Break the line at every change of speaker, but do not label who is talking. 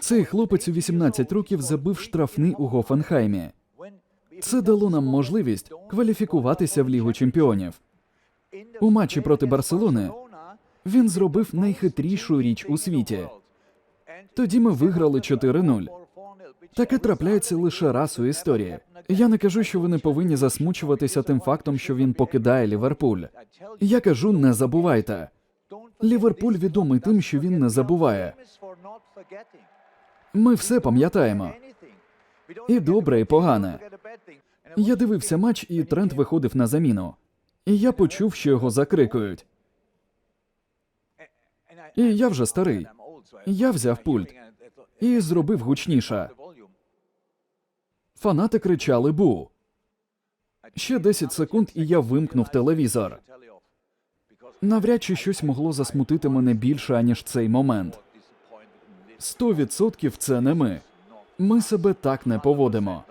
Цей хлопець у 18 років забив штрафний у Гофенхаймі. Це дало нам можливість кваліфікуватися в Лігу чемпіонів. У матчі проти Барселони він зробив найхитрішу річ у світі. Тоді ми виграли 4-0. Таке трапляється лише раз у історії. Я не кажу, що ви не повинні засмучуватися тим фактом, що він покидає Ліверпуль. Я кажу, не забувайте. Ліверпуль відомий тим, що він не забуває. Ми все пам'ятаємо. І добре, і погане. Я дивився матч, і Трент виходив на заміну. І я почув, що його закрикують. І я вже старий. Я взяв пульт і зробив гучніше. Фанати кричали бу. Ще 10 секунд, і я вимкнув телевізор. Навряд чи щось могло засмутити мене більше, аніж цей момент. Сто відсотків це не ми. Ми себе так не поводимо.